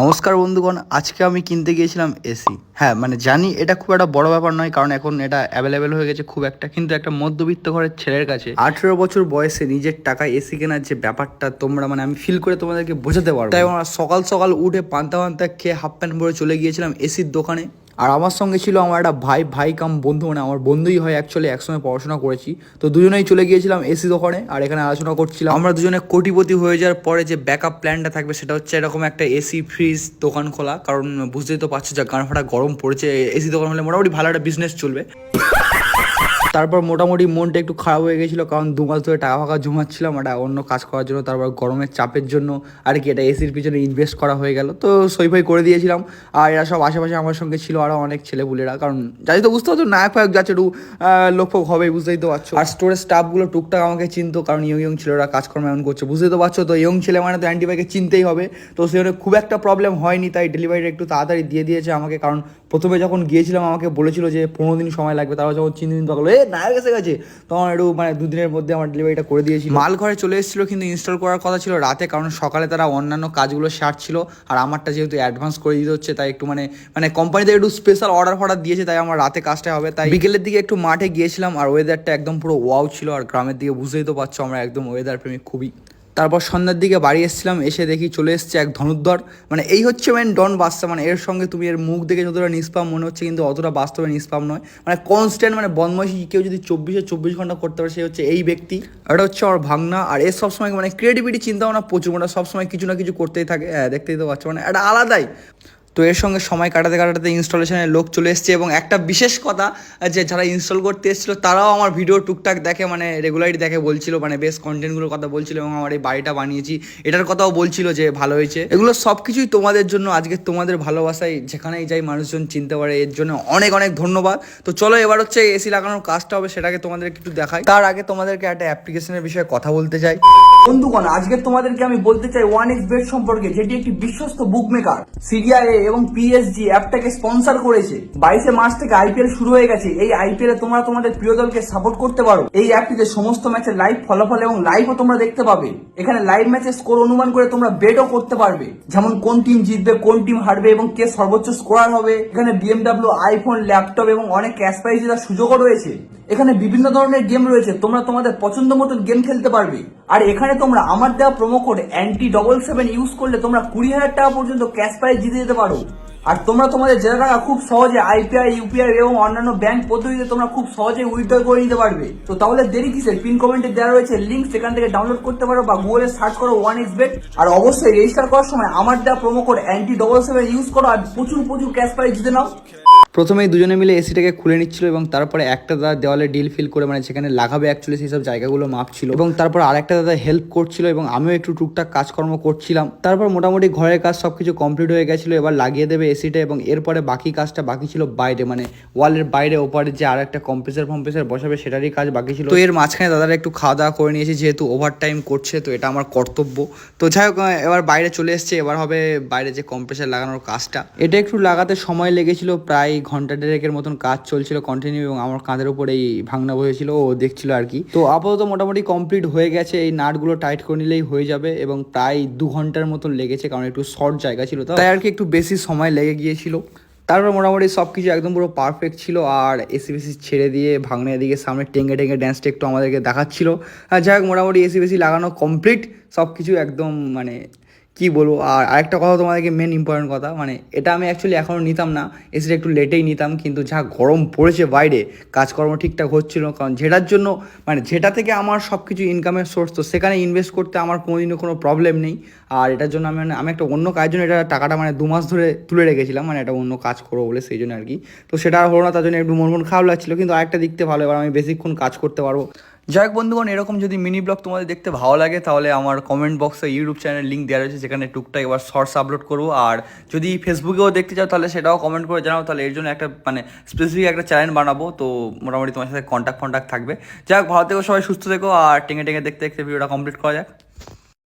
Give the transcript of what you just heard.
নমস্কার বন্ধুগণ, আজকে আমি কিনতে গিয়েছিলাম এসি। হ্যাঁ মানে জানি এটা খুব একটা বড় ব্যাপার নয়, কারণ এখন এটা অ্যাভেলেবেল হয়ে গেছে খুব একটা, কিন্তু একটা মধ্যবিত্ত ঘরের ছেলের কাছে। আঠেরো বছর বয়সে নিজের টাকায় এসি কেনার যে ব্যাপারটা তোমরা মানে আমি ফিল করে তোমাদেরকে বোঝাতে পারব। তাই আমরা সকাল সকাল উঠে পান্তা পান্তা খেয়ে হাফ প্যান্ট পরে চলে গিয়েছিলাম এসির দোকানে। আর আমার সঙ্গে ছিল আমার একটা ভাই ভাই কাম বন্ধু মানে আমার বন্ধুই হয় অ্যাকচুয়ালি একসঙ্গে পড়াশোনা করেছি। তো দুজনেই চলে গিয়েছিলাম এসি দোকানে, আর এখানে আলোচনা করছিলাম। আমরা দুজনে কোটিপতি হয়ে যাওয়ার পরে যে ব্যাকআপ প্ল্যানটা থাকবে, সেটা হচ্ছে এরকম একটা এসি ফ্রিজ দোকান খোলা। কারণ বুঝতেই তো পারছ যা গান ফাটা গরম পড়েছে এসি দোকান হলে মোটামুটি ভালো একটা বিজনেস চলবে। তারপর মোটামুটি মনটা একটু খারাপ হয়ে গেছিল, কারণ দু মাস ধরে টাকা ফাঁকা জমাচ্ছিলাম একটা অন্য কাজ করার জন্য তারপর গরমের চাপের জন্য আর কি এটা এসির পিছনে ইনভেস্ট করা হয়ে গেল। তো সই ফাই করে দিয়েছিলাম, আর এরা সব আশেপাশে আমার সঙ্গে ছিল আরও অনেক ছেলেপুলেরা, কারণ যাই তো বুঝতে পারছ, নায়ক ফায়ক যাচ্ছে একটু লোকফোক হবে বুঝতেই তো পারছ। আর স্টোরের স্টাফগুলো টুকটাক আমাকে চিনতো, কারণ ইয়ং ইয়ং ছেলেরা কাজকর্ম এমন করছে, বুঝতেই তো পারছ। তো ইয়ং ছেলে মানে তো অ্যান্টিবাইকে চিনতেই হবে। তো সেখানে খুব একটা প্রবলেম হয়নি, তাই ডেলিভারিটা একটু তাড়াতাড়ি দিয়ে দিয়েছে আমাকে, কারণ প্রথমে যখন গিয়েছিলাম, আমাকে বলেছিল যে পনেরো দিন সময় লাগবে, তারপর যখন তিন দিন পাকলো এ নায়ক এসে গেছে, তখন একটু মানে দুদিনের মধ্যে আমার ডেলিভারিটা করে দিয়েছি মাল ঘরে চলে এসেছিল কিন্তু ইনস্টল করার কথা ছিল রাতে, কারণ সকালে তারা অন্যান্য কাজগুলো সারছিল, আর আমারটা যেহেতু অ্যাডভান্স করে দিতে হচ্ছে, তাই একটু মানে মানে কোম্পানিতে একটু স্পেশাল অর্ডার ফর্ডার দিয়েছে, তাই আমার রাতে কাজটা হবে, তাই বিকেলের দিকে একটু মাঠে গিয়েছিলাম, আর ওয়েদারটা একদম পুরো ওয়াও ছিল, আর গ্রামের দিকে বুঝতেই তো পারছ, আমরা একদম ওয়েদার প্রেমিক খুবই। তারপর সন্ধ্যার দিকে বাড়ি এসেছিলাম, এসে দেখি চলে এসছে এক ধনুদ্ধর। মানে এই হচ্ছে মেন ডন বাচ্চা মানে এর সঙ্গে তুমি এর মুখ দেখে যতটা নিষ্পাম মনে হচ্ছে, কিন্তু অতটা বাস্তবে নিষ্পাম নয়। মানে কনস্ট্যান্ট মানে বদমাইশি কেউ যদি চব্বিশে চব্বিশ ঘণ্টা করতে পারে, সে হচ্ছে এই ব্যক্তি। এটা হচ্ছে আমার ভাগনা, আর এর সবসময় মানে ক্রিয়েটিভিটি চিন্তা ভাবনা প্রচুর মানে সবসময় কিছু না কিছু করতেই থাকে হ্যাঁ দেখতেই তো পাচ্ছ মানে একটা আলাদাই। তো এর সঙ্গে সময় কাটাতে কাটাতে ইনস্টলেশনের লোক চলে এসছে এবং একটা বিশেষ কথা, যে যারা ইনস্টল করতে এসেছিল, তারাও আমার ভিডিও টুকটাক দেখে মানে রেগুলারই দেখে বলছিল মানে বেশ কন্টেন্টগুলোর কথা বলছিল এবং আমার এই বাড়িটা বানিয়েছি। এটার কথাও বলছিল যে ভালো হয়েছে। এগুলো সব কিছুই তোমাদের জন্য, আজকে তোমাদের ভালোবাসায় যেখানেই যাই মানুষজন চিনতে পারে, এর জন্য অনেক অনেক ধন্যবাদ। তো চলো এবার হচ্ছে এসি লাগানোর কাজটা হবে, সেটাকে তোমাদেরকে একটু দেখাই। তার আগে তোমাদেরকে একটা অ্যাপ্লিকেশনের বিষয়ে কথা বলতে চাই। বন্ধুগণ, আজকে তোমাদেরকে আমি বলতে চাই ওয়ান এক্স বেড সম্পর্কে, যেটি একটি বিশ্বস্ত বুক মেকার সিরিয়াএ এবং পিএসজি অ্যাপটাকে স্পন্সর করেছে। বাইশে মার্চ থেকে আইপিএল শুরু হয়ে গেছে। এই আইপিএল এ তোমরা তোমাদের প্রিয় দলকে সাপোর্ট করতে পারো। এই অ্যাপটিতে সমস্ত ম্যাচের লাইভ ফলাফল এবং লাইভও তোমরা দেখতে পাবে। এখানে লাইভ ম্যাচের স্কোর অনুমান করে তোমরা বেটও করতে পারবে। যেমন কোন টিম জিতবে, কোন টিম হারবে এবং কে সর্বোচ্চ স্কোরার হবে। এখানে বিএমডাব্লিউ আইফোন ল্যাপটপ এবং অনেক ক্যাশ প্রাইজ জেতার সুযোগও রয়েছে। এখানে বিভিন্ন ধরনের গেম রয়েছে। তোমরা তোমাদের পছন্দ মতন গেম খেলতে পারবে। আর এখানে তোমরা আমার দেওয়া promo code anti double seven use করলে তোমরা কুড়ি হাজার টাকা পর্যন্ত ক্যাশ প্রাইজ জিতে যেতে পারো। আর তোমরা তোমাদের জেলা টাকা খুব সহজে আইপিআই ইউপিআই এবং অন্যান্য ব্যাংক পদ্ধতিতে তোমরা খুব সহজে উইথড্র করে নিতে পারবে। তো তাহলে দেরি কিসের? পিন কমেন্টে দেওয়া রয়েছে লিঙ্ক সেখান থেকে ডাউনলোড করতে পারো বা গুগলে সার্চ করো ওয়ান এক্স বেট আর অবশ্যই রেজিস্টার করার সময় আমার দেওয়া promo code anti double seven use করো আর প্রচুর প্রচুর ক্যাশ প্রাইজ জিতে নাও। প্রথমেই দুজনে মিলে এসিটাকে খুলে নিচ্ছিল এবং তারপরে একটা দাদা দেওয়ালে ডিল ফিল করে মানে সেখানে লাগাবে অ্যাকচুয়ালি সেই সব জায়গাগুলো মাপছিল এবং তারপর আরেকটা দাদা হেল্প করছিল এবং আমিও একটু টুকটাক কাজকর্ম করছিলাম। তারপর মোটামুটি ঘরের কাজ সব কিছু কমপ্লিট হয়ে গেছিল, এবার লাগিয়ে দেবে এসিটা এবং এরপরে বাকি কাজটা বাকি ছিল বাইরে মানে ওয়ালের বাইরে, ওপারে যে আর একটা কম্প্রেসার ফম্প্রেসার বসাবে সেটারই কাজ বাকি ছিল। তো এর মাঝখানে দাদারা একটু খাওয়া দাওয়া করে নিয়েছে, যেহেতু ওভার টাইম করছে, তো এটা আমার কর্তব্য। তো যাই হোক এবার বাইরে চলে এসছে, এবার হবে বাইরে যে কম্প্রেসার লাগানোর কাজটা। এটা একটু লাগাতে সময় লেগেছিল, প্রায় ঘণ্টা দেড়েকের মতন কাজ চলছিল কন্টিনিউ এবং আমার কাঁধের উপর এই ভাঙনা বসেছিল, ও দেখছিল আর কি। তো আপাতত মোটামুটি কমপ্লিট হয়ে গেছে, এই নাটগুলো টাইট করে নিলেই হয়ে যাবে এবং প্রায় দু ঘণ্টার মতন লেগেছে, কারণ একটু শর্ট জায়গা ছিল তো। তাই আর কি একটু বেশি সময় লেগে গিয়েছিল। তারপর মোটামুটি সব কিছু একদম পুরো পারফেক্ট ছিল আর এসি বেসি ছেড়ে দিয়ে ভাঙনের দিকে সামনে টেঙ্গে টেঙ্গে ড্যান্সটা একটু আমাদেরকে দেখাচ্ছিল। আর যাই হোক, মোটামুটি এসি বেসি লাগানো কমপ্লিট সব কিছু একদম মানে কি বলব? আর আরেকটা কথা তোমাদেরকে মেন ইম্পর্টেন্ট কথা মানে এটা আমি অ্যাকচুয়ালি এখনও নিতাম না এসিটা একটু লেটেই নিতাম, কিন্তু যা গরম পড়েছে বাইরে, কাজকর্ম ঠিকঠাক হচ্ছিল কারণ যেটার জন্য মানে যেটা থেকে আমার সব কিছু ইনকামের সোর্স তো সেখানে ইনভেস্ট করতে আমার কোনোদিনও কোনো প্রবলেম নেই। আর এটার জন্য আমি মানে আমি একটা অন্য কাজের জন্য এটা টাকাটা মানে দু মাস ধরে তুলে রেখেছিলাম মানে এটা অন্য কাজ করব বলে সেই জন্য আর কি। তো সেটা আর হলো না, তার জন্য একটু মন মন খারাপ লাগছিল, কিন্তু আরেকটা দিকতে ভালো, এবার আমি বেশিক্ষণ কাজ করতে পারব। যাই হোক বন্ধুগণ, এরকম যদি মিনি ব্লগ তোমাদের দেখতে ভালো লাগে, তাহলে আমার কমেন্ট বক্সে ইউটিউব চ্যানেল লিঙ্ক দেওয়া রয়েছে, যেখানে টুকটাক এবার শর্টস আপলোড করব। আর যদি ফেসবুকেও দেখতে চাও, তাহলে সেটাও কমেন্ট করে জানাও। তাহলে এর জন্য একটা মানে স্পেসিফিক একটা চ্যানেল বানাবো। তো মোটামুটি তোমার সাথে কন্ট্যাক্ট ফন্ট্যাক্ট থাকবে। যাই হোক, ভালো থেকো সবাই, সুস্থ থেকো, আর টেঙে টেঙে দেখতে দেখতে ভিডিওটা কমপ্লিট করা যাক।